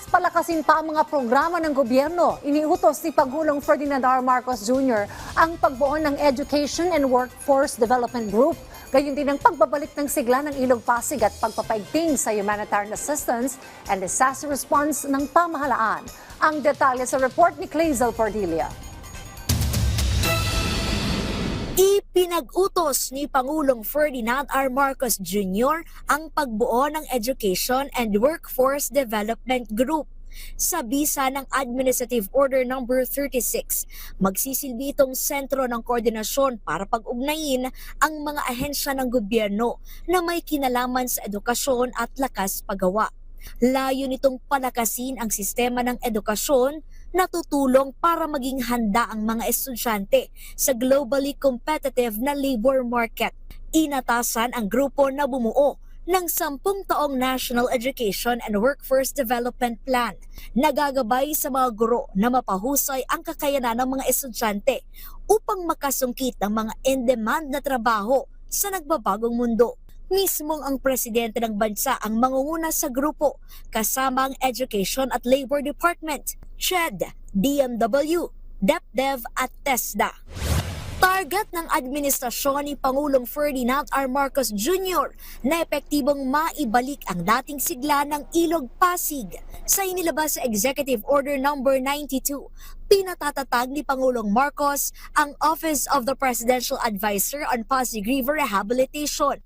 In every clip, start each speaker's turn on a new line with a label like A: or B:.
A: Mas palakasin pa ang mga programa ng gobyerno. Iniutos ni Pagulong Ferdinand R. Marcos Jr. ang pagbuo ng Education and Workforce Development Group. Gayon din ang pagbabalik ng sigla ng Ilog Pasig at pagpapaigting sa humanitarian assistance and disaster response ng pamahalaan. Ang detalye sa report ni Clazel Cordelia.
B: Ipinag-utos ni Pangulong Ferdinand R. Marcos Jr. ang pagbuo ng Education and Workforce Development Group. Sa bisa ng Administrative Order No. 36, magsisilbi itong sentro ng koordinasyon para pag-ugnayin ang mga ahensya ng gobyerno na may kinalaman sa edukasyon at lakas pagawa. Layo nitong palakasin ang sistema ng edukasyon na tutulong para maging handa ang mga estudyante sa globally competitive na labor market. Inatasan ang grupo na bumuo ng sampung taong National Education and Workforce Development Plan na gagabay sa mga guro na mapahusay ang kakayanan ng mga estudyante upang makasungkit ng mga in-demand na trabaho sa nagbabagong mundo. Mismong ang presidente ng bansa ang mangunguna sa grupo kasama ang Education at Labor Department, CHED, DMW, DepDev at TESDA. Target ng administrasyon ni Pangulong Ferdinand R. Marcos Jr. na epektibong maibalik ang dating sigla ng Ilog Pasig sa inilabas sa Executive Order No. 92. Pinatatatag ni Pangulong Marcos ang Office of the Presidential Advisor on Pasig River Rehabilitation.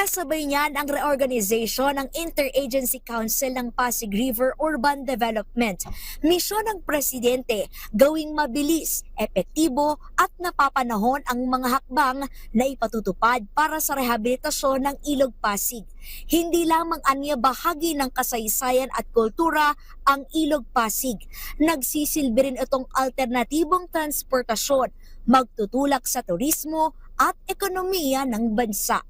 B: Kasabay niyan ang reorganization ng Interagency Council ng Pasig River Urban Development. Misyon ng presidente gawing mabilis, epektibo at napapanahon ang mga hakbang na ipatutupad para sa rehabilitasyon ng Ilog Pasig. Hindi lamang anya bahagi ng kasaysayan at kultura ang Ilog Pasig. Nagsisilbi rin itong alternatibong transportasyon, magtutulak sa turismo at ekonomiya ng bansa.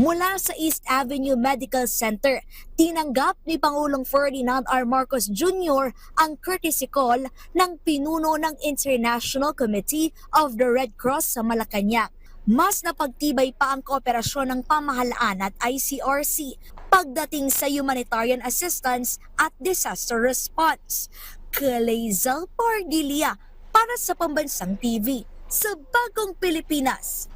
B: Mula sa East Avenue Medical Center, tinanggap ni Pangulong Ferdinand R. Marcos Jr. ang courtesy call ng pinuno ng International Committee of the Red Cross sa Malacanang. Mas napagtibay pa ang kooperasyon ng pamahalaan at ICRC pagdating sa humanitarian assistance at disaster response. Kalezal Pardilia para sa Pambansang TV sa Bagong Pilipinas.